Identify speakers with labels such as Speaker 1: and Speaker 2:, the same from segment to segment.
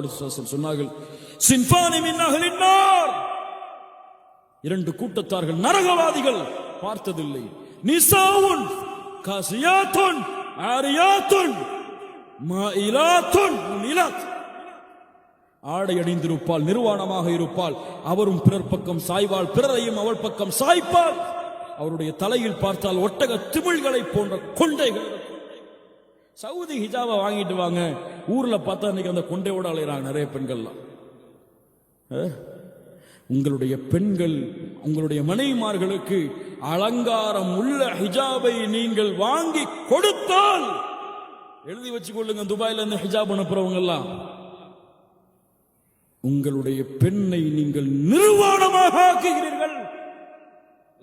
Speaker 1: சொன்னார்கள் சின்பானி மின் நார் இரண்டு கூட்டத்தார்கள் நரகவாதிகள் பார்த்ததில்லை. நிசாவுன் காசியாத்துன் ஆரியாத்துன் மாயிலாத்துன் நிலத் ஆடை அணிந்திருப்பால் நிர்வாணமாக இருப்பால் அவரும் பிறர் பக்கம் சாய்வாள் பிறரையும் அவள் பக்கம் சாய்ப்பாள். அவருடைய தலையில் பார்த்தால் ஒட்டக திமிழ்களை போன்ற கொண்டைகள். சவுதி ஹிஜாவை வாங்கிட்டு வாங்க. ஊர்ல பார்த்தா இன்னைக்கு அந்த கொண்டையோட அலைகிறாங்க நிறைய பெண்கள்லாம். உங்களுடைய பெண்கள் உங்களுடைய மனைவிமார்களுக்கு அலங்காரம் உள்ள ஹிஜாபை நீங்கள் வாங்கி கொடுத்தால் எழுதி வச்சுக்கொள்ளுங்க துபாயில இருந்து ஹிஜாப் அனுப்புறவங்க எல்லாம் உங்களுடைய பெண்ணை நீங்கள் நிர்வாணமாக ஆக்குகிறீர்கள்.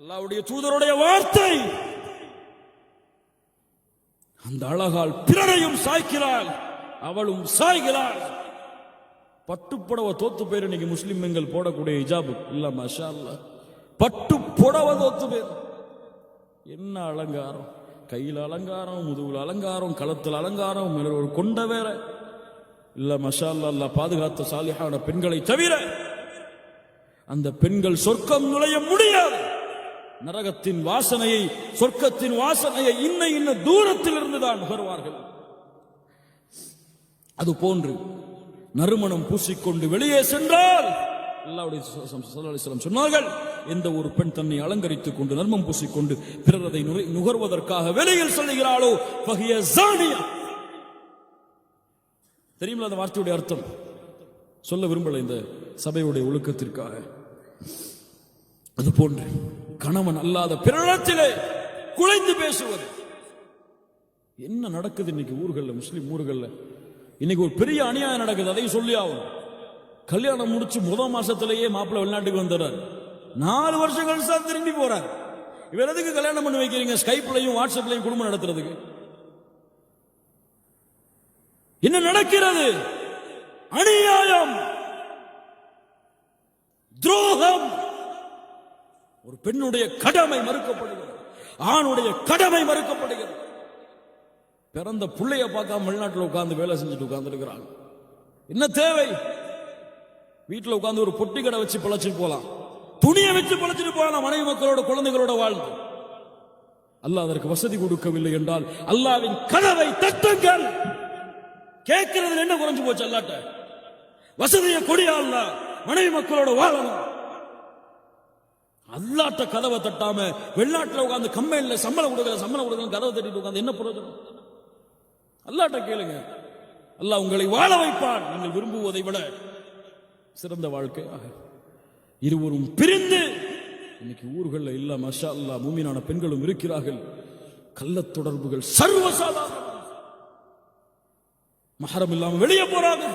Speaker 1: அல்லாவுடைய தூதருடைய வார்த்தை. அந்த அழகால் பிறரையும் சாய்க்கிறாள் அவளும் சாய்கிறாள். பட்டு புடவை தோத்து பேர் இன்னைக்கு முஸ்லிம் பெண்கள் போடக்கூடிய இஜாபு. இல்ல மஷா அல்லாஹ். பட்டு புடவை தோத்து பேர் என்ன அலங்காரம்? கையில் அலங்காரம் முதுகுல அலங்காரம் களத்தில் அலங்காரம் ஒரு கொண்ட வேற இல்ல மஷா அல்லா பாதுகாத்த சாலிஹான பெண்களை தவிர அந்த பெண்கள் சொர்க்கம் நுழைய முடியாது. நரகத்தின் வாசனையை சொர்க்கத்தின் வாசனையை இன்ன இன்ன தூரத்தில் இருந்துதான் நுகர்வார்கள். அது போன்று நறுமணம் பூசிக்கொண்டு வெளியே சென்றால் அல்லாஹ்வுடைய சொன்னார்கள் எந்த ஒரு பெண் தன்னை அலங்கரித்துக் கொண்டு நர்மம் பூசிக்கொண்டு பிறர் அதை நுகர்வதற்காக வெளியில் செல்கிறாளோ பகிய ஜானியா. தெரியுமா அந்த வார்த்தையுடைய அர்த்தம்? சொல்ல விரும்பல இந்த சபையுடைய ஒழுக்கத்திற்காக. அது போன்று கணவன் அல்லாத பிறரிடத்திலே குலைந்து பேசுவது. என்ன நடக்குது இன்னைக்கு ஊர்களில் முஸ்லிம் ஊர்களில்? இன்னைக்கு ஒரு பெரிய அநியாயம் நடக்குது அதையும் சொல்லி ஆகும் கல்யாணம் முடிச்சு முதல் மாசத்திலேயே மாப்பிள்ள வெளிநாட்டுக்கு வந்துடுறாரு. நாலு வருஷம் கழிச்சு தான் திரும்பி போறாரு. இவர் எதுக்கு கல்யாணம் பண்ணி வைக்கிறீங்க? ஸ்கைப்லையும் வாட்ஸ்அப்லையும் குடும்பம் நடத்துறதுக்கு. என்ன நடக்கிறது? அநியாயம். துரோகம். ஒரு பெண்ணுடைய கடமை மறுக்கப்படுகிறது. ஆணுடைய கடமை மறுக்கப்படுகிறது. பிறந்த பிள்ளைய பார்க்காம வெளிநாட்டில் உட்கார்ந்து வேலை செஞ்சுட்டு உட்கார்ந்து என்ன தேவை? வீட்டில் உட்காந்து ஒரு பொட்டி கடை வச்சு பிழைச்சிட்டு போகலாம் துணியை வச்சு பிழைச்சிட்டு போகலாம் மனைவி மக்களோட குழந்தைகளோட வாழ்ந்து அல்லாஹ் அதற்கு வசதி கொடுக்கவில்லை என்றால் அல்லாவின் கதவை தட்டுங்கள். கேட்கிறதுல என்ன குறைஞ்சு போச்சு அல்லாட்ட? வசதியை கொடியா அல்ல மனைவி மக்களோட வாழணும். அல்லாட்ட கதவை தட்டாம வெளிநாட்டில் உட்காந்து கம்பெனில சம்பளம் கொடுக்கல சம்பளம் கொடுக்கல கதவை தட்டிட்டு உட்காந்து என்ன பிரயோஜனம் அல்லாட்ட கேளுங்க. அல்லாஹ் உங்களை வாழ வைப்பான். நீங்கள் விரும்புவதை விட சிறந்த வாழ்க்கையாக இருவரும் பிரிந்து இன்னைக்கு ஊர்களில் இல்ல மஷா அல்லா மூமினான பெண்களும் இருக்கிறார்கள். கள்ளத் தொடர்புகள் சர்வசாதாரணம். மஹரம் இல்லாமல் வெளியே போறாங்க.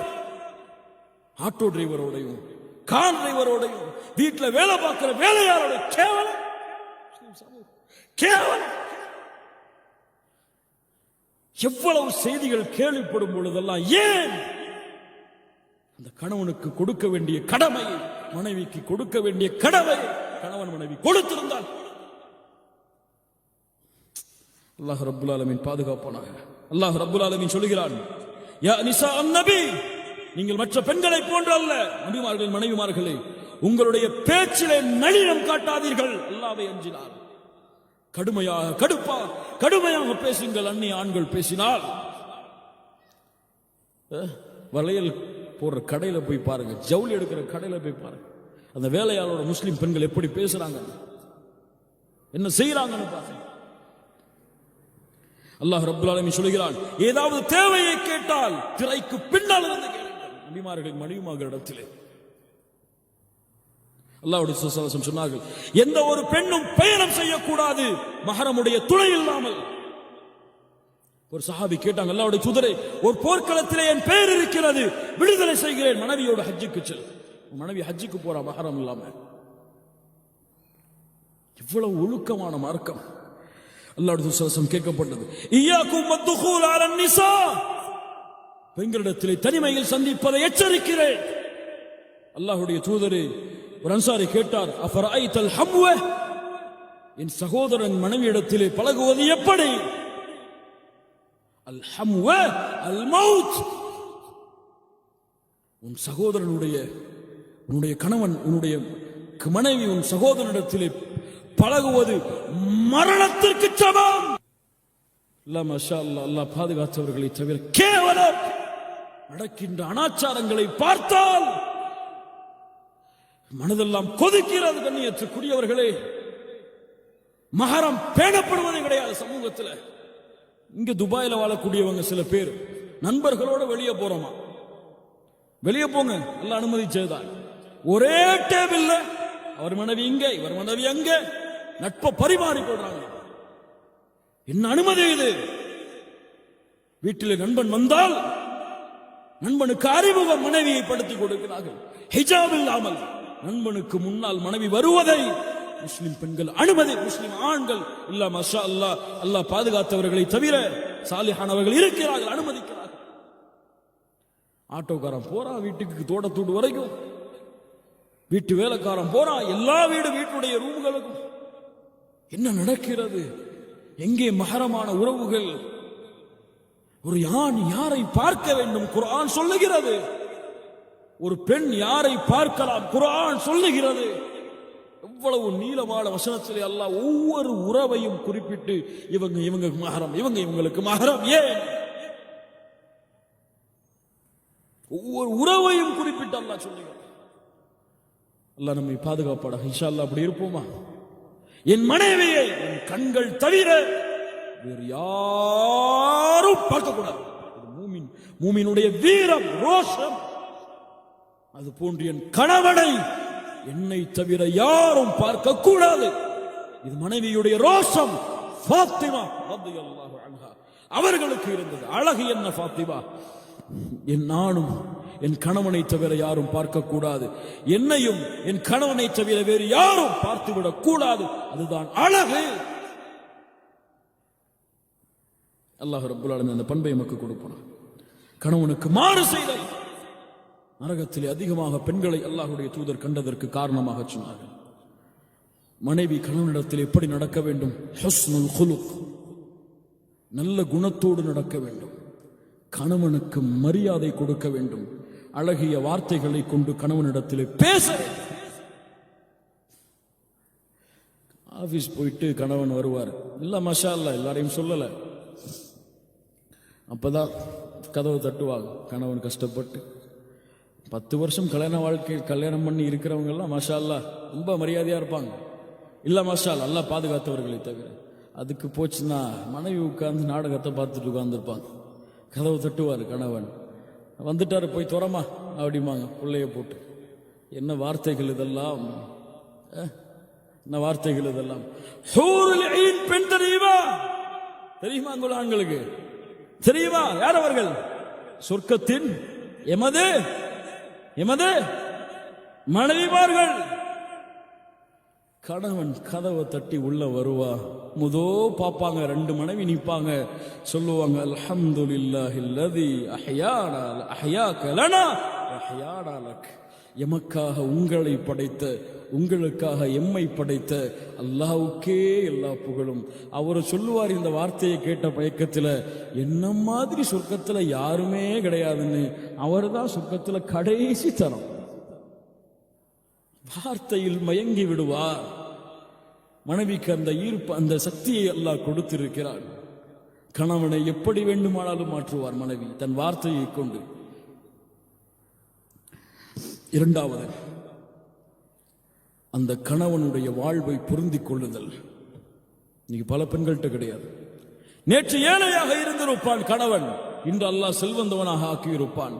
Speaker 1: ஆட்டோ டிரைவரோடையும் கார் டிரைவரோடையும் வீட்டில் வேலை பார்க்கிற வேலையாரோட கேவலம். கேவலம். எவ்வளவு செய்திகள் கேள்விப்படும் பொழுதெல்லாம் ஏன் அந்த கணவனுக்கு கொடுக்க வேண்டிய கடமை மனைவிக்கு கொடுக்க வேண்டிய கடமை கணவன் மனைவி கொடுத்திருந்தால் அல்லாஹ் ரபுல் ஆலமின் பாதுகாப்பானாக. அல்லாஹ் ரபுல் ஆலமின் சொல்லுகிறான் யா நிசா அந்நபி நீங்கள் மற்ற பெண்களை போன்ற அல்ல நபிமார்கள் மனைவிமார்களே உங்களுடைய பேச்சிலே நளினம் காட்டாதீர்கள். அல்லாவை அஞ்சினார் கடுமையாக கடுப்பா கடுமையாக பேசுங்கள் அந்நிய ஆண்கள் பேசினால். வளையல் போடுற கடையில் போய் பாருங்க ஜவுளி எடுக்கிற கடையில் போய் பாருங்க. அந்த வேலையாளோட முஸ்லீம் பெண்கள் எப்படி பேசுறாங்க? என்ன செய்யறாங்கன்னு பாருங்க. அல்லாஹ் ரபுல் ஆலமீன் சொல்கிறான் ஏதாவது தேவையை கேட்டால் திரைக்கு பின்னால் இருந்து கேளுங்கள். நபிமார்களின் மனைவிமார்களிடத்திலே அல்லாவுடைய சுசலசம் சொன்னார்கள் எந்த ஒரு பெண்ணும் பயணம் செய்யக்கூடாது மகரமுடைய துணை இல்லாமல். ஒரு சஹாபி கேட்டாங்க அல்லாவுடைய தூதரே ஒரு போர்க்களத்திலே என் பெயர் இருக்கிறது விடுதலை செய்கிறேன். மனைவியோட ஹஜ்ஜுக்கு செல் உன் மனைவி ஹஜ்ஜுக்கு போறா மகரம் இல்லாம. இவ்வளவு ஒழுக்கமான மார்க்கம். அல்லாவுடைய சுசலசம் கேட்கப்பட்டது இய்யாக்கும் மத்துகூல் அலன் நிசா பெண்களிடத்திலே தனிமையில் சந்திப்பதை எச்சரிக்கிறேன். அல்லாஹுடைய தூதரே ஒரு அன்சாரி கேட்டார் அஃபரைத்தல் ஹம்வ? என் சகோதரன் மனைவியிடத்திலே பழகுவது எப்படி? அல் ஹம்வ அல் மவுத் உன் சகோதரனுடைய உன்னுடைய கணவன் உன்னுடைய மனைவி உன் சகோதரனிடத்திலே பழகுவது மரணத்திற்கு சமம். அல்லா மஷா அல்லா பாதுகாத்தவர்களை தவிர கேவலம். நடக்கின்ற அனாச்சாரங்களை பார்த்தால் மனதெல்லாம் கொதிக்கிறது கண்ணியத்துக்குரியவர்களே. மகரம் பேணப்படுவதே கிடையாது சமூகத்தில். இங்க துபாயில வாழக்கூடியவங்க சில பேர். நண்பர்களோட வெளியே போறோமா? வெளியே போங்க எல்லாம் அனுமதி செய்தால் ஒரே டேபிள்ல அவர் மனைவி இங்க இவர் மனைவி அங்க நட்பை பரிமாறி போடுறாங்க என்ன அனுமதி இது? வீட்டில் நண்பன் வந்தால் நண்பனுக்கு அறிமுக மனைவியை படுத்தி கொடுக்கிறார்கள். ஹிஜாப் இல்லாமல். நண்பனுக்கு முன்னால் மனைவி வருவதை முஸ்லிம் பெண்கள் அனுமதி முஸ்லிம் ஆண்கள் இல்ல மஷா அல்லாஹ் அல்லாஹ் பாதுகாத்தவர்களை தவிர சாலிஹானவர்கள் இருக்கிறார்கள் அனுமதிக்கிறார்கள். ஆட்டோக்காரன் போறா வீட்டுக்கு தோட்டத்தூடு வரைக்கும். வீட்டு வேலைக்காரன் போறான் எல்லா வீடு வீட்டுடைய ரூம்களுக்கும். என்ன நடக்கிறது? எங்கே மகரமான உறவுகள்? ஒரு யான் யாரை பார்க்க வேண்டும்? குரான் சொல்லுகிறது. ஒரு பெண் யாரை பார்க்கலாம்? குரான் சொல்லுகிறது. எவ்வளவு நீளமான வசனத்திலே அல்லாஹ் ஒவ்வொரு உறவையும் குறிப்பிட்டு இவங்க இவங்க மகரம் இவங்க இவங்களுக்கு மகரம் ஏன்? ஒவ்வொரு உறவையும் குறிப்பிட்டு அல்லாஹ் சொல்லுகிறார் அல்லாஹ் நம்மை பாதுகாப்பாடாக இன்ஷா அல்லாஹ் அப்படி இருப்போமா? என் மனைவியை என் கண்கள் தவிர வேறு யாரும் பார்க்கக்கூடாது. மூமின் மூமினுடைய வீரம் ரோஷம். அது போன்று என் கணவனை என்னை தவிர யாரும் பார்க்க கூடாது இது மனைவியுடைய ரோஷம். ஃபாத்திமா அவர்களுக்கு இருந்தது. அழகு என்ன ஃபாத்திமா? என் நானும் என் கணவனை தவிர யாரும் பார்க்க கூடாது என்னையும் என் கணவனை தவிர வேறு யாரும் பார்த்துவிடக் கூடாது அதுதான் அழகு. அல்லாஹ் ரபுல்லாலும் அந்த பண்பை நமக்கு கொடுப்பான் கணவனுக்கு மாறு செய்தல் நரகத்திலே அதிகமாக பெண்களை அல்லாஹுடைய தூதர் கண்டதற்கு காரணமாக சொன்னார்கள். மனைவி கணவனிடத்தில் எப்படி நடக்க வேண்டும்? ஹுஸ்னுல் குலுக் நல்ல குணத்தோடு நடக்க வேண்டும். கணவனுக்கு மரியாதை கொடுக்க வேண்டும். அழகிய வார்த்தைகளை கொண்டு கணவனிடத்தில் பேச ஆஃபீஸ் ஆபீஸ் போயிட்டு கணவன் வருவார். இல்ல மஷா எல்லாரையும் சொல்லல. அப்பதான் கதவு தட்டுவாங்க. கணவன் கஷ்டப்பட்டு பத்து வருஷம் கல்யாண வாழ்க்கை கல்யாணம் பண்ணி இருக்கிறவங்கெல்லாம் எல்லாம் அல்லா ரொம்ப மரியாதையாக இருப்பாங்க. இல்லை மஷா அல்லா நல்லா பாதுகாத்தவர்களை தவிர. அதுக்கு போச்சுன்னா மனைவி உட்காந்து நாடகத்தை பார்த்துட்டு உட்காந்துருப்பாங்க கதவு தட்டுவார் கணவன். வந்துட்டாரு போய் துறமா அப்படிம்பாங்க பிள்ளைய போட்டு. என்ன வார்த்தைகள் இதெல்லாம்? என்ன வார்த்தைகள் இதெல்லாம்? பெண் தெரியுமா? தெரியுமா அங்குள்ள ஆண்களுக்கு தெரியுமா? யார் அவர்கள்? சொர்க்கத்தின் எமது எமது மனைவிமார்கள். கணவன் கதவை தட்டி உள்ள வருவா. முதோ பாப்பாங்க ரெண்டு மனைவி நிப்பாங்க சொல்லுவாங்க அல்ஹம்துலில்லாஹி அல்லதி அஹ்யானா அஹ்யாக்க லனா அஹ்யானா எமக்காக உங்களை படைத்த உங்களுக்காக எம்மை படைத்த அல்லாவுக்கே எல்லா புகழும். அவர் சொல்லுவார் இந்த வார்த்தையை கேட்ட பயக்கத்தில் என்ன மாதிரி சொர்க்கத்தில் யாருமே கிடையாதுன்னு. அவர் தான் சொர்க்கத்தில் கடைசி தரம். வார்த்தையில் மயங்கி விடுவார். மனைவிக்கு அந்த ஈர்ப்பு அந்த சக்தியை எல்லாம் கொடுத்திருக்கிறார். கணவனை எப்படி வேண்டுமானாலும் மாற்றுவார் மனைவி. தன் வார்த்தையை கொண்டு. இரண்டாவது அந்த கணவனுடைய வாழ்வை பொருந்திக் கொள்ளுதல் இன்னைக்கு பல பெண்கள்கிட்ட கிடையாது. நேற்று ஏழையாக இருந்திருப்பான் கணவன். இன்று அல்லாஹ் செல்வந்தவனாக ஆக்கியிருப்பான்.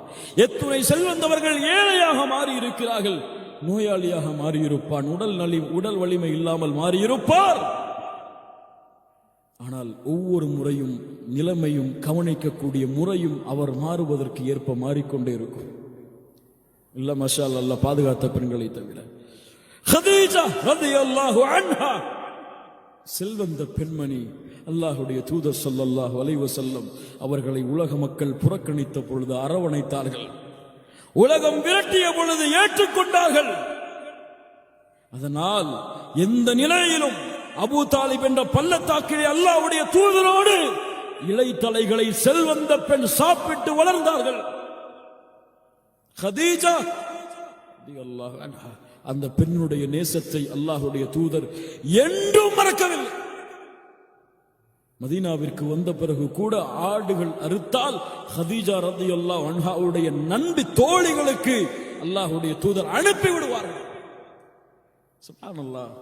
Speaker 1: எத்துணை செல்வந்தவர்கள் ஏழையாக மாறி இருக்கிறார்கள் நோயாளியாக மாறியிருப்பான். உடல் நலி உடல் வலிமை இல்லாமல் மாறியிருப்பார். ஆனால் ஒவ்வொரு முறையும் நிலைமையும் கவனிக்கக்கூடிய முறையும் அவர் மாறுவதற்கு ஏற்ப மாறிக்கொண்டே இருக்கும். இல்ல மஷால் அல்ல பாதுகாத்த பெண்களை தவிர. செல்வந்த பெண்மணி அல்லாஹுடைய தூதர் சொல்லல்லாஹ் வலைவ செல்லும் அவர்களை உலக மக்கள் புறக்கணித்த பொழுது அரவணைத்தார்கள். உலகம் விரட்டிய பொழுது ஏற்றுக்கொண்டார்கள். அதனால் எந்த நிலையிலும் அபூ தாலிப் என்ற பள்ளத்தாக்கிலே அல்லாவுடைய தூதரோடு இலைத்தலைகளை செல்வந்த பெண் சாப்பிட்டு வளர்ந்தார்கள். ஹதீஜா அல்லாஹ் அன்ஹா. அந்த பெண்ணுடைய நேசத்தை அல்லாஹுடைய தூதர் என்றும் மறக்கவில்லை. மதீனாவிற்கு வந்த பிறகு கூட ஆடுகள் அறுத்தால் ஹதீஜா ரலியல்லாஹு அன்ஹாவுடைய நண்பு தோழிகளுக்கு அல்லாஹுடைய தூதர் அனுப்பி விடுவார்கள். அல்லாஹ்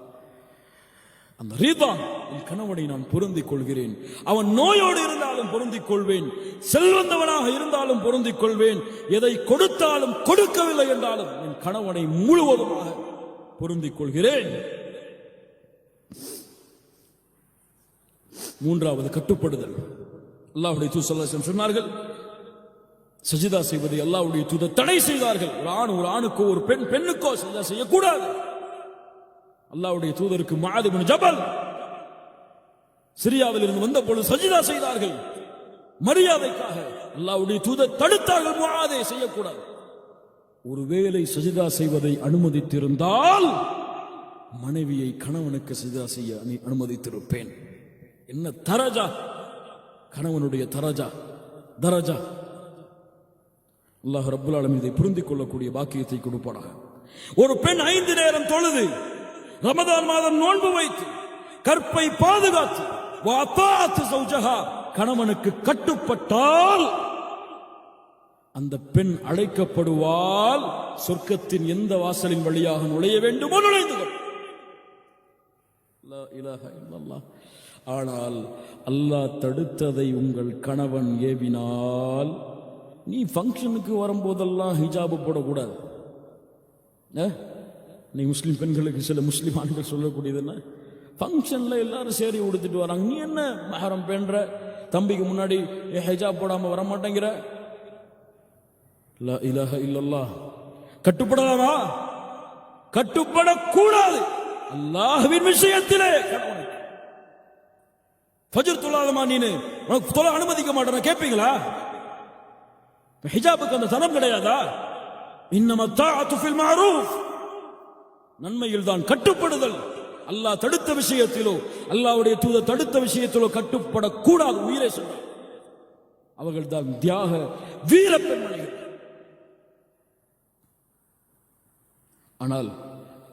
Speaker 1: அந்த ரீதா என் கணவனை நான் பொருந்திக் கொள்கிறேன் அவன் நோயோடு இருந்தாலும் பொருந்திக் கொள்வேன் செல்வந்தவனாக இருந்தாலும் பொருந்திக் கொள்வேன் எதை கொடுத்தாலும் கொடுக்கவில்லை என்றாலும் என் கணவனை முழுவதுமாக பொருந்திக் கொள்கிறேன் மூன்றாவது கட்டுப்படுதல். அல்லாவுடைய தூசல்லாசம் சொன்னார்கள் சஜிதா செய்வதை அல்லாவுடைய தூத தடை செய்தார்கள். ஒரு ஆண் ஒரு ஆணுக்கோ ஒரு பெண் பெண்ணுக்கோ சஜிதா செய்யக்கூடாது. அல்லாவுடைய தூதருக்கு மாது ஜபல் சிரியாவில் இருந்து வந்த பொழுது சஜிதா செய்தார்கள். மரியாதைக்காக அல்லாவுடைய தூதர் தடுத்தார்கள் மாதே செய்யக்கூடாது. ஒருவேளை சஜிதா செய்வதை அனுமதித்திருந்தால் மனைவியை கணவனுக்கு சஜிதா செய்ய அனுமதித்திருப்பேன். என்ன தரஜா? கணவனுடைய தரஜா? தரஜா? அல்லாஹ் ரபுல் இதை புரிந்து கொள்ளக்கூடிய பாக்கியத்தை கொடுப்பானாக. ஒரு பெண் ஐந்து நேரம் தொழுது ரமதான் மாதம் நோன்பு வைத்து கற்பை பாதுகாத்து வாத்தாத்து சௌஜஹா கணவனுக்கு கட்டுப்பட்டால் அந்த பெண் அழைக்கப்படுவால் சொர்க்கத்தின் எந்த வாசலின் வழியாக நுழைய வேண்டுமோ நுழைந்து லா ஆனால் அல்லாஹ் தடுத்ததை உங்கள் கணவன் ஏவினால் நீ ஃபங்க்ஷனுக்கு வரும்போதெல்லாம் ஹிஜாபு போடக்கூடாது. இன்னைக்கு நீ பெண்களுக்கு சில முஸ்லீம் ஆண்கள் சொல்லக்கூடியது என்ன ஃபங்க்ஷன்ல எல்லாரும் சேரி உடுத்துட்டு வராங்க. நீ என்ன மஹரம் பெண்ற? தம்பிக்கு முன்னாடி ஏ, ஹிஜாப் போடாம வர மாட்டேங்கிற லா இல்லல்லா. கட்டுப்படாதா கட்டுப்படக்கூடாது. அல்லாஹ்வின் விஷயத்திலே ஃபஜர் ஃபஜ்ர் தொழாதமா நீனு. உனக்கு தொலை அனுமதிக்க மாட்டேன் கேட்பீங்களா ஹிஜாபுக்கு அந்த தனம் கிடையாதா? இன்னமத்தா அத்துஃபில் மாரூஃப். நன்மையில் தான் கட்டுப்படுதல். அல்லாஹ் தடுத்த விஷயத்திலோ அல்லாவுடைய தூத தடுத்த விஷயத்திலோ கட்டுப்படக்கூடாது உயிரை சொன்ன அவர்கள் தான் தியாக வீர பெண்மணிகள். ஆனால்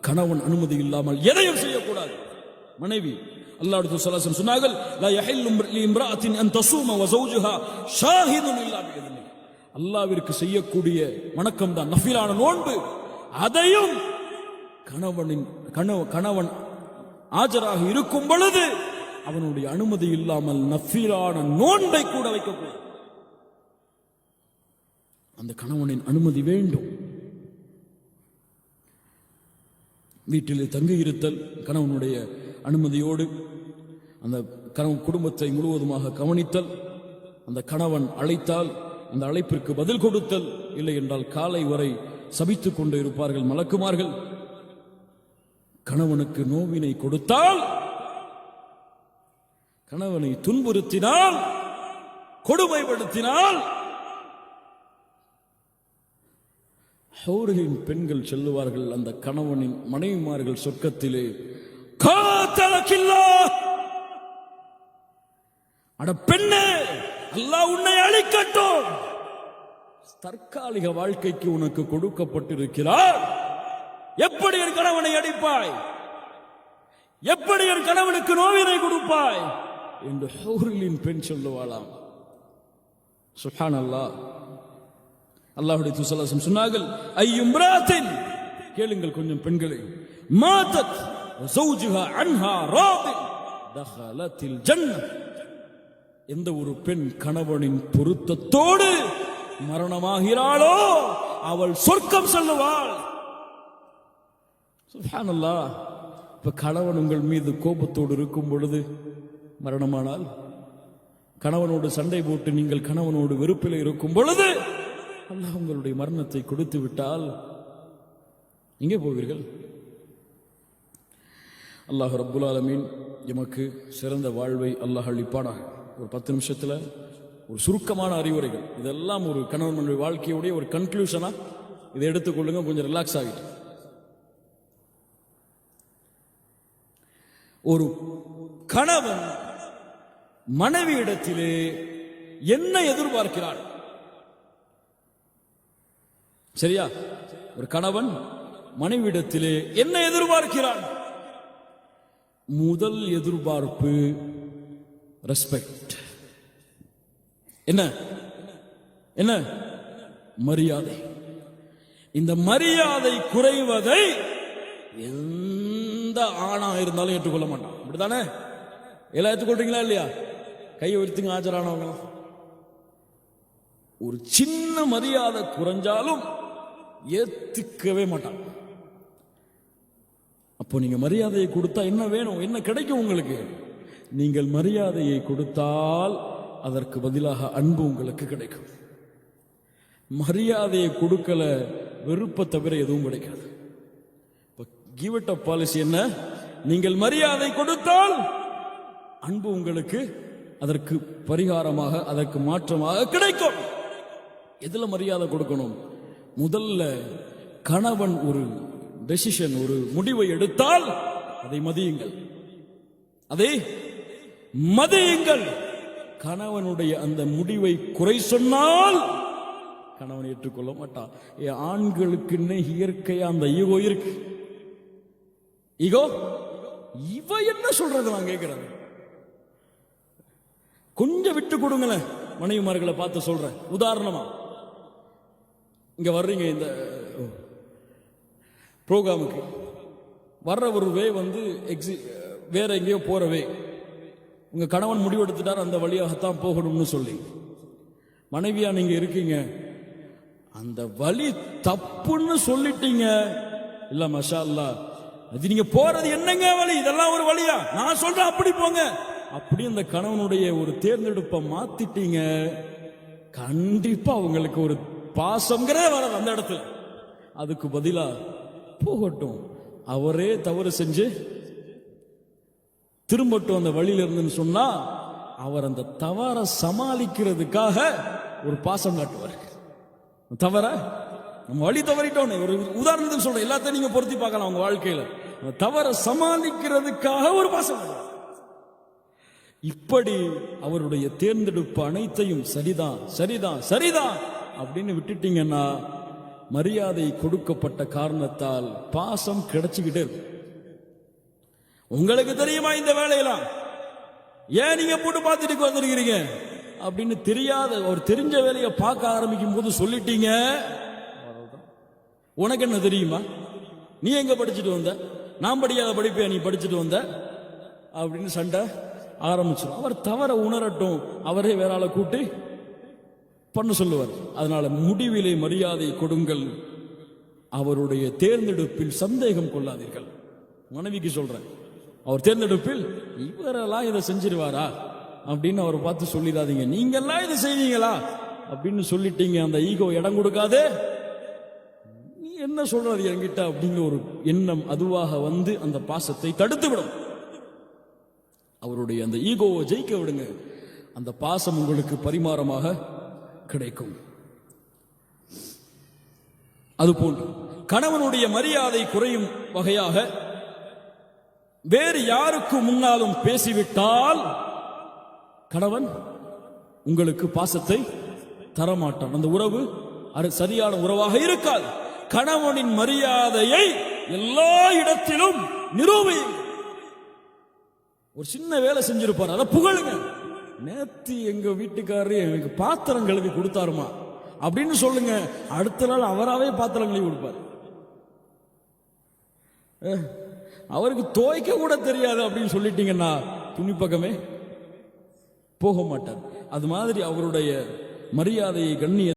Speaker 1: கணவன் அனுமதி இல்லாமல் எதையும் செய்யக்கூடாது. மனைவி அல்லாஹ் சலாசன் சொன்னார்கள் அல்லாவிற்கு செய்யக்கூடிய வணக்கம் தான் நஃபிலான நோன்பு. அதையும் கணவனின் கணவ- கணவன் ஆஜராக இருக்கும் பொழுது அவனுடைய அனுமதி இல்லாமல் நஃபீலான நோன்பை கூட வைக்கக்கூடாது. அந்த கணவனின் அனுமதி வேண்டும். வீட்டிலே தங்கியிருத்தல் கணவனுடைய அனுமதியோடு அந்த கணவன் குடும்பத்தை முழுவதுமாக கவனித்தல் அந்த கணவன் அழைத்தால் அந்த அழைப்பிற்கு பதில் கொடுத்தல் இல்லை என்றால் காலை வரை சபித்துக் கொண்டு இருப்பார்கள் மலக்குமார்கள். கணவனுக்கு நோவினை கொடுத்தால் கணவனை துன்புறுத்தினால் கொடுமைப்படுத்தினால் ஹௌர்களின் பெண்கள் சொல்லுவார்கள் அந்த கணவனின் மனைவிமார்கள் சொர்க்கத்திலே அட பெண்ணே அல்லாஹ் உன்னை அழிக்கட்டும்! தற்காலிக வாழ்க்கைக்கு உனக்கு கொடுக்கப்பட்டிருக்கிறார். எப்படி என் கணவனை அடிப்பாய்? எப்படி என் கணவனுக்கு நோவினை கொடுப்பாய்? என்று ஹூரிலின் பெண் சொல்லுவாளாம். சுஹான் அல்லா அல்லாஹுடைய துசலாசம் சொன்னார்கள் ஐயும் ராத்தின் கேளுங்கள் கொஞ்சம் பெண்களை. மாதத் சௌஜுஹா அன்ஹா ராபின் தஹலத்தில் ஜன்ன எந்த ஒரு பெண் கணவனின் பொருத்தத்தோடு மரணமாகிறாளோ அவள் சொர்க்கம் சொல்லுவாள். சுஃபானல்லா இப்போ கணவன் உங்கள் மீது கோபத்தோடு இருக்கும் பொழுது மரணமானால் கணவனோடு சண்டை போட்டு நீங்கள் கணவனோடு வெறுப்பில் இருக்கும் பொழுது அல்லாஹ் உங்களுடைய மரணத்தை கொடுத்து விட்டால் எங்கே போவீர்கள்? அல்லாஹ் ரப்புல் ஆலமீன் எமக்கு சிறந்த வாழ்வை அல்லாஹ் அளிப்பானாக. ஒரு பத்து நிமிஷத்தில் ஒரு சுருக்கமான அறிவுரைகள். இதெல்லாம் ஒரு கணவன் மனைவி வாழ்க்கையுடைய ஒரு கன்க்ளூஷனாக இதை எடுத்துக்கொள்ளுங்க கொஞ்சம் ரிலாக்ஸ் ஆகிட்டு. ஒரு கணவன் மனைவியிடத்திலே என்ன எதிர்பார்க்கிறாள் சரியா? ஒரு கணவன் மனைவிடத்திலே என்ன எதிர்பார்க்கிறான் முதல் எதிர்பார்ப்பு ரெஸ்பெக்ட் என்ன? என்ன? மரியாதை. இந்த மரியாதை குறைவதை எந்த ஆணா இருந்தாலும் ஏற்றுக்கொள்ள மாட்டான். அப்படிதானே எல்லாம் ஏற்றுக்கொள்றீங்களா இல்லையா? கையை உயர்த்துங்க ஆஜரானவங்க ஒரு சின்ன மரியாதை குறைஞ்சாலும் ஏத்துக்கவே மாட்டான். அப்போ நீங்க மரியாதையை கொடுத்தா என்ன வேணும்? என்ன கிடைக்கும் உங்களுக்கு? நீங்கள் மரியாதையை கொடுத்தால் அதற்கு பதிலாக அன்பு உங்களுக்கு கிடைக்கும். மரியாதையை கொடுக்கல வெறுப்பை தவிர எதுவும் கிடைக்காது. கிவ் இட் அப் பாலிசி என்ன? நீங்கள் மரியாதை கொடுத்தால் அன்பு உங்களுக்கு அதற்கு பரிகாரமாக அதற்கு மாற்றமாக கிடைக்கும். எதுல மரியாதை கொடுக்கணும்? முதல்ல கணவன் ஒரு டெசிஷன் ஒரு முடிவை எடுத்தால் அதை மதியுங்கள். அதை மதியுங்கள். கணவனுடைய அந்த முடிவை குறை சொன்னால் கணவன் ஏற்றுக்கொள்ள மாட்டான். ஏ, ஆண்களுக்குன்னு இயற்கையா அந்த ஈகோ இருக்கு. ஈகோ இவ என்ன சொல்றது நான் கேட்கிறேன். கொஞ்சம் விட்டு கொடுங்களேன் மனைவிமார்களை பார்த்து சொல்றேன். உதாரணமா இங்க வர்றீங்க இந்த ப்ரோக்ராமுக்கு வர்ற ஒரு வே வந்து எக்ஸி வேற எங்கேயோ போற வே உங்க கணவன் முடிவெடுத்துட்டார் அந்த வழியாகத்தான் போகணும்னு சொல்லி. மனைவியா நீங்க இருக்கீங்க. அந்த வழி தப்புன்னு சொல்லிட்டீங்க. இல்ல மஷா அல்லா அது நீங்க போறது என்னங்க வழி? இதெல்லாம் ஒரு வழியா? நான் சொல்றேன் அப்படி போங்க. அப்படி அந்த கணவனுடைய ஒரு தேர்ந்தெடுப்பை மாத்திட்டீங்க கண்டிப்பா அவங்களுக்கு ஒரு பாசம்ங்கிறே வராது அந்த இடத்துல. அதுக்கு பதிலா போகட்டும். அவரே தவறு செஞ்சு திரும்பட்டும் அந்த வழியில இருந்துன்னு சொன்னா அவர் அந்த தவற சமாளிக்கிறதுக்காக ஒரு பாசம் காட்டுவார். தவற? நம்ம வழி தவறிட்டோம் ஒரு உதாரணத்துக்கு சொல்றேன். எல்லாத்தையும் நீங்க பொருத்தி பார்க்கலாம் உங்க வாழ்க்கையில. தவற சமாளிக்கிறதுக்காக ஒரு பாசம் இப்படி அவருடைய தேர்ந்தெடுப்பு அனைத்தையும் சரிதான் சரிதான் சரிதான் அப்படின்னு விட்டுட்டீங்கன்னா மரியாதை கொடுக்கப்பட்ட காரணத்தால் பாசம் கிடைச்சுக்கிட்டே இருக்கும். உங்களுக்கு தெரியுமா இந்த வேலையெல்லாம்? ஏன் நீங்க போட்டு பார்த்துட்டு வந்திருக்கிறீங்க அப்படின்னு தெரியாத ஒரு தெரிஞ்ச வேலையை பார்க்க ஆரம்பிக்கும் போது சொல்லிட்டீங்க. உனக்கு என்ன தெரியுமா? நீ எங்க படிச்சுட்டு வந்த? நான் படிக்காத படிப்பையா நீ படிச்சுட்டு வந்த? அப்படின்னு சண்டை ஆரம்பிச்சிடும். அவர் தவற உணரட்டும். அவரே வேற ஆளை கூட்டி பண்ண சொல்லுவார். அதனால முடிவிலை மரியாதை கொடுங்கள். அவருடைய தேர்ந்தெடுப்பில் சந்தேகம் கொள்ளாதீர்கள். மனைவிக்கு சொல்றேன். அவர் தேர்ந்தெடுப்பில் இவரெல்லாம் இதை செஞ்சிருவாரா? அப்படின்னு அவரை பார்த்து சொல்லிடாதீங்க. நீங்கெல்லாம் இதை செய்வீங்களா அப்படின்னு சொல்லிட்டீங்க. அந்த ஈகோ இடம் கொடுக்காதே. என்ன சொல்றது என்கிட்ட அப்படிங்கிற ஒரு எண்ணம் அதுவாக வந்து அந்த பாசத்தை தடுத்து விடும் அவருடைய அந்த ஈகோவை ஜெயிக்க விடுங்க. அந்த பாசம் உங்களுக்கு பரிமாறமாக கிடைக்கும். அதுபோன்று கணவனுடைய மரியாதை குறையும் வகையாக வேறு யாருக்கு முன்னாலும் பேசிவிட்டால் கணவன் உங்களுக்கு பாசத்தை தரமாட்டான். அந்த உறவு அது சரியான உறவாக இருக்காது. கணவனின் மரியாதையை எல்லா இடத்திலும் நிரூபியுங்கள். ஒரு சின்ன வேலை செஞ்சிருப்பாரு. அதை புகழுங்க. நேத்தி எங்க வீட்டுக்காரரு எனக்கு பாத்திரம் கழுவி கொடுத்தாருமா? அப்படின்னு சொல்லுங்க. அடுத்த நாள் அவராவே பாத்திரம் கழுவி கொடுப்பாரு. அவருக்கு துவைக்க கூட தெரியாது அப்படின்னு சொல்லிட்டீங்கன்னா துணி பக்கமே போக மாட்டார். அது மாதிரி அவருடைய மரியாதையை கண்ணிய